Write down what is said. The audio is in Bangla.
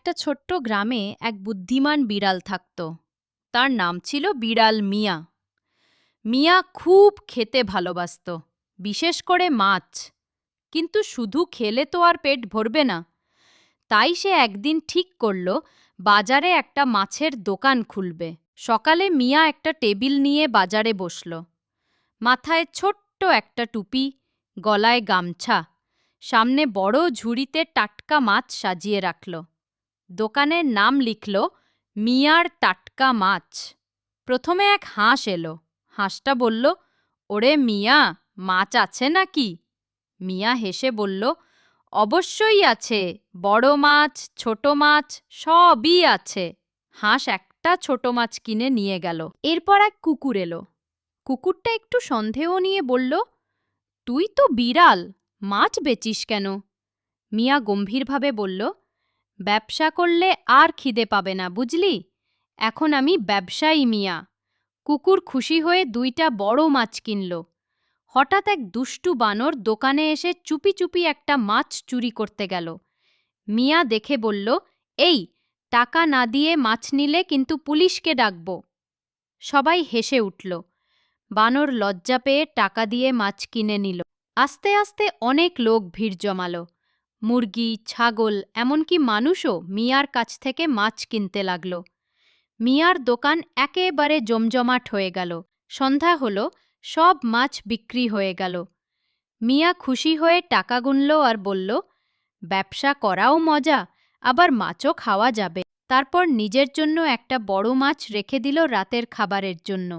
একটা ছোট্ট গ্রামে এক বুদ্ধিমান বিড়াল থাকত। তার নাম ছিল বিড়াল মিয়া। মিয়া খুব খেতে ভালোবাসত, বিশেষ করে মাছ। কিন্তু শুধু খেলে তো আর পেট ভরবে না। তাই সে একদিন ঠিক করল, বাজারে একটা মাছের দোকান খুলবে। সকালে মিয়া একটা টেবিল নিয়ে বাজারে বসল। মাথায় ছোট্ট একটা টুপি, গলায় গামছা, সামনে বড় ঝুড়িতে টাটকা মাছ সাজিয়ে রাখল। দোকানের নাম লিখল, মিয়ার টাটকা মাছ। প্রথমে এক হাঁস এলো। হাঁসটা বলল, ওরে মিয়া, মাছ আছে নাকি? মিয়া হেসে বলল, অবশ্যই আছে, বড় মাছ, ছোট মাছ, সবই আছে। হাঁস একটা ছোট মাছ কিনে নিয়ে গেল। এরপর এক কুকুর এলো। কুকুরটা একটু সন্দেহ নিয়ে বলল, তুই তো বিড়াল, মাছ বেচিস কেন? মিয়া গম্ভীরভাবে বলল ব্যবসা করলে আর খিদে পাবে না, বুঝলি? এখন আমি ব্যবসায়ী মিয়া। কুকুর খুশি হয়ে দুইটা বড় মাছ কিনল। হঠাৎ এক দুষ্টু বানর দোকানে এসে চুপি চুপি একটা মাছ চুরি করতে গেল। মিয়া দেখে বলল, এই, টাকা না দিয়ে মাছ নিলে কিন্তু পুলিশকে ডাকব। সবাই হেসে উঠল। বানর লজ্জা পেয়ে টাকা দিয়ে মাছ কিনে নিল। আস্তে আস্তে অনেক লোক ভিড় জমালো। মুরগি, ছাগল, এমনকি মানুষও মিয়ার কাছ থেকে মাছ কিনতে লাগল। মিয়ার দোকান একেবারে জমজমাট হয়ে গেল। সন্ধ্যা হল, সব মাছ বিক্রি হয়ে গেল। মিয়া খুশি হয়ে টাকা গুনল আর বলল, ব্যবসা করাও মজা, আবার মাছও খাওয়া যাবে। তারপর নিজের জন্য একটা বড় মাছ রেখে দিল রাতের খাবারের জন্য।